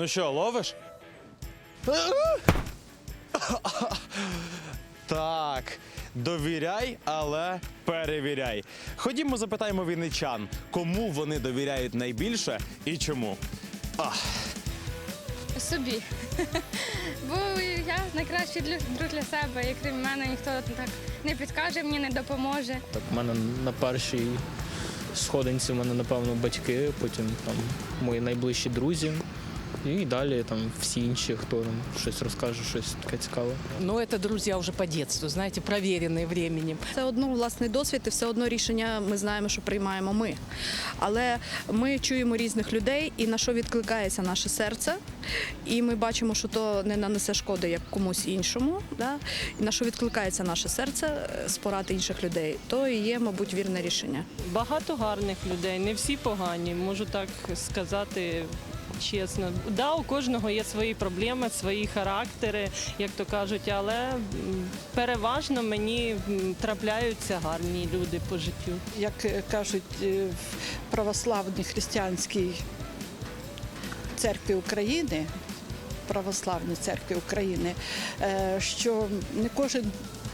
Ну що, ловиш? Так, довіряй, але перевіряй. Ходімо, запитаємо вінничан, кому вони довіряють найбільше і чому. Собі. Бо я найкращий друг для себе, і крім мене ніхто так не підкаже мені, не допоможе. Так, в мене на першій сходинці в мене, напевно, батьки, потім там мої найближчі друзі. І далі там всі інші, хто там щось розкаже, щось таке цікаве. Но это друзья уже по детству, знаете, проверенные временем. Все одно власний досвід і все одно рішення ми знаємо, що приймаємо ми. Але ми чуємо різних людей і на що відкликається наше серце. І ми бачимо, що то не нанесе шкоди як комусь іншому. Да? І на що відкликається наше серце е, з порад інших людей, то і є, мабуть, вірне рішення. Багато гарних людей, не всі погані, можу так сказати. Чесно, да, у кожного є свої проблеми, свої характери, як то кажуть, але переважно мені трапляються гарні люди по життю. як е, кажуть е, в православній християнській церкві України, православній церкві України, е, що не кожен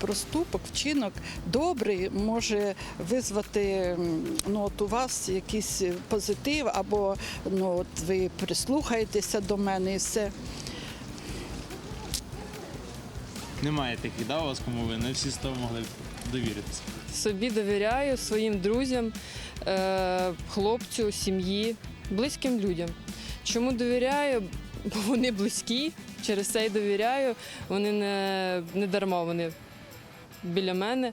проступок, вчинок добрий може визвати ну, от у вас якийсь позитив, або ну, от ви прислухаєтеся до мене і все. Немає таких, да, у вас кому ви не всі з того могли довіритися. Собі довіряю своїм друзям, е, хлопцю, сім'ї, близьким людям. Чому довіряю? Бо вони близькі, через це й довіряю. Вони не, не дарма вони біля мене.